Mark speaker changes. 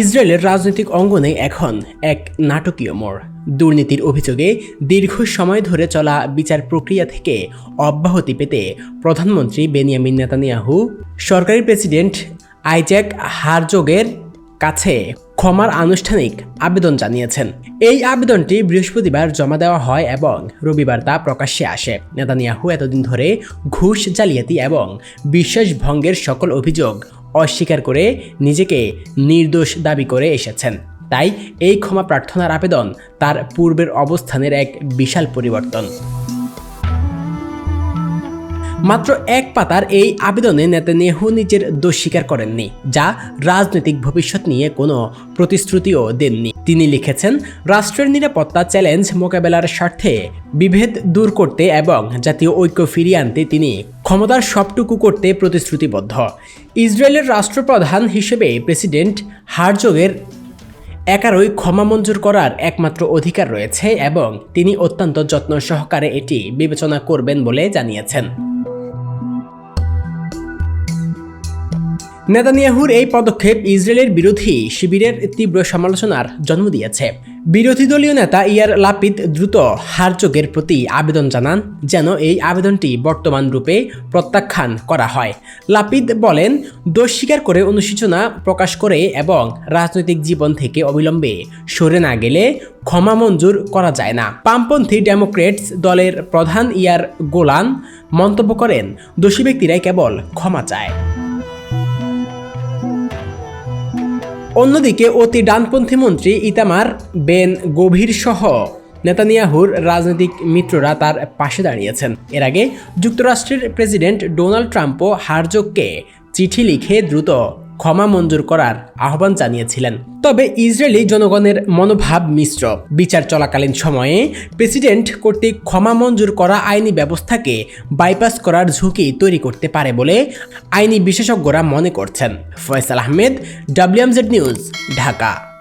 Speaker 1: ইসরায়েলের রাজনৈতিক অঙ্গনে এখন এক নাটকীয় মোড় দুর্নীতির অভিযোগে দীর্ঘ সময় ধরে চলা বিচার প্রক্রিয়া থেকে অব্যাহতি পেতে প্রধানমন্ত্রী বেনিয়ামিন নেতানিয়াহু সরকারি প্রেসিডেন্ট আইজ্যাক হারজোগের কাছে ক্ষমার আনুষ্ঠানিক আবেদন জানিয়েছেন এই আবেদনটি বৃহস্পতিবার জমা দেওয়া হয় এবং রবিবার তা প্রকাশ্যে আসে নেতানিয়াহু এতদিন ধরে ঘুষ জালিয়াতি এবং বিশ্বাস ভঙ্গের সকল অভিযোগ অস্বীকার করে নিজেকে নির্দোষ দাবি করে এসেছেন তাই এই ক্ষমা প্রার্থনার আবেদন তার পূর্বের অবস্থানের এক বিশাল পরিবর্তন মাত্র এক পাতার এই আবেদনে নেতানিয়াহু নিজের দোষ স্বীকার করেননি যা রাজনৈতিক ভবিষ্যৎ নিয়ে কোনো প্রতিশ্রুতিও দেননি তিনি লিখেছেন রাষ্ট্রের নিরাপত্তা চ্যালেঞ্জ মোকাবেলার স্বার্থে বিভেদ দূর করতে এবং জাতীয় ঐক্য ফিরিয়ে আনতে তিনি ক্ষমতার সবটুকু করতে প্রতিশ্রুতিবদ্ধ ইসরায়েলের রাষ্ট্রপ্রধান হিসেবে প্রেসিডেন্ট হারজোগের একারই ক্ষমা মঞ্জুর করার একমাত্র অধিকার রয়েছে এবং তিনি অত্যন্ত যত্ন সহকারে এটি বিবেচনা করবেন বলে জানিয়েছেন নেতানিয়াহুর এই পদক্ষেপ ইসরায়েলের বিরোধী শিবিরের তীব্র সমালোচনার জন্ম দিয়েছে বিরোধী দলীয় নেতা ইয়ার লাপিদ দ্রুত হারযোগের প্রতি আবেদন জানান যেন এই আবেদনটি বর্তমান রূপে প্রত্যাখ্যান করা হয় লাপিদ বলেন দোষ স্বীকার করে অনুশোচনা প্রকাশ করে এবং রাজনৈতিক জীবন থেকে অবিলম্বে সরে না গেলে ক্ষমা মঞ্জুর করা যায় না পামপন্থী ডেমোক্রেটস দলের প্রধান ইয়ার গোলান মন্তব্য করেন দোষী ব্যক্তিরাই কেবল ক্ষমা চায় অন্যদিকে অতি ডানপন্থী মন্ত্রী ইতামার বেন গভীর সহ নেতানিয়াহুর রাজনৈতিক মিত্ররা তার পাশে দাঁড়িয়েছেন এর আগে যুক্তরাষ্ট্রের প্রেসিডেন্ট ডোনাল্ড ট্রাম্পও হারজোককে চিঠি লিখে দ্রুত ক্ষমা মঞ্জুর করার আহ্বান জানিয়েছিলেন তবে ইসরায়েলি জনগণের মনোভাব মিশ্র বিচার চলাকালীন সময়ে প্রেসিডেন্ট কর্তৃক ক্ষমা মঞ্জুর করা আইনি ব্যবস্থাকে বাইপাস করার ঝুঁকি তৈরি করতে পারে বলে আইনি বিশেষজ্ঞরা মনে করছেন ফয়সাল আহমেদ ডাব্লিউএমজেড নিউজ ঢাকা